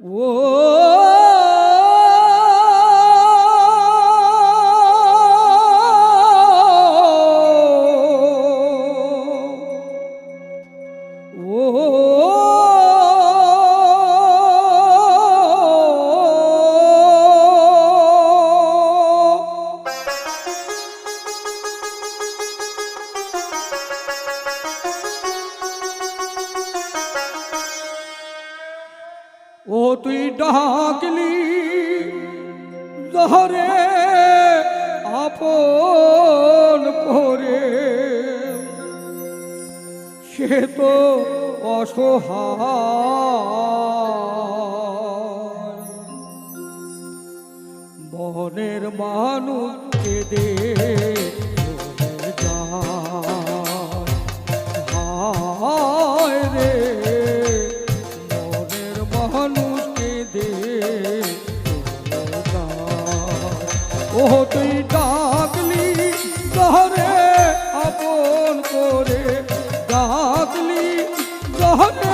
Whoa. তুই ডাকলি ধরে আপন করে। সে তো অসহায়। বনের মানুষ কেঁদে Mohammed.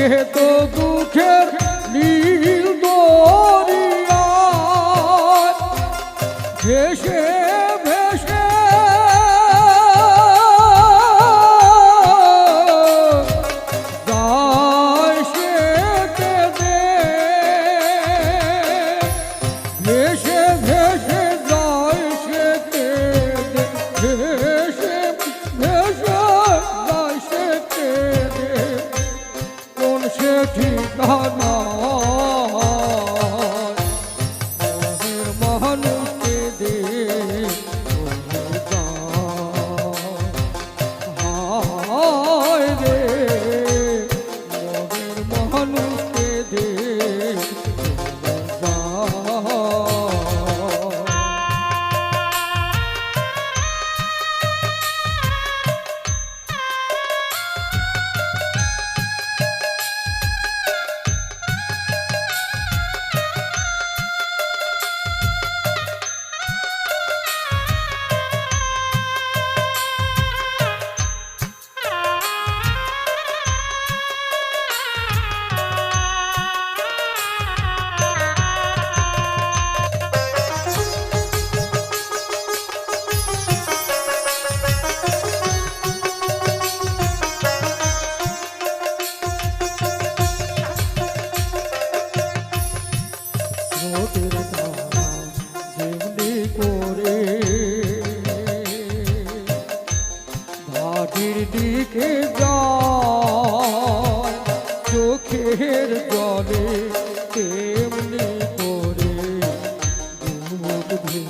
দুঃখে তো দুঃখের নিয়ে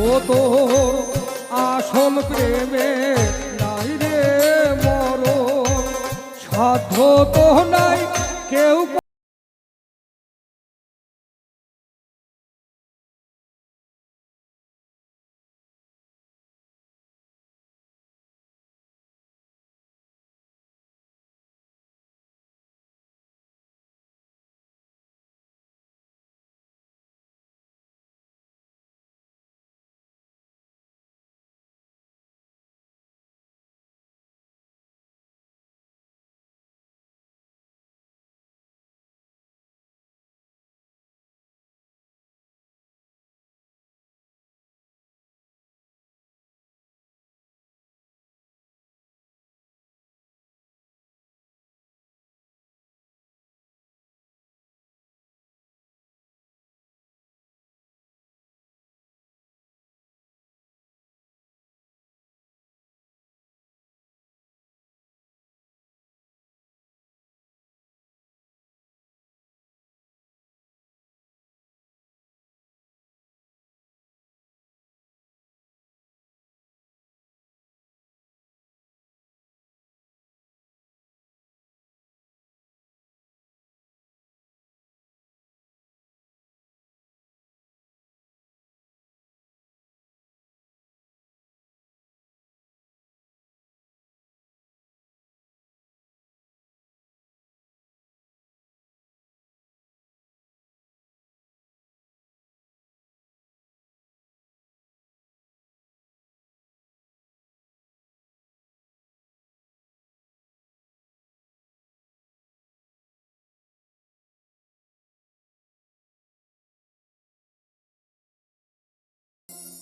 ও তোর আসল প্রেমে নাই রে মরণ। সাধ্য তো নাই কেউ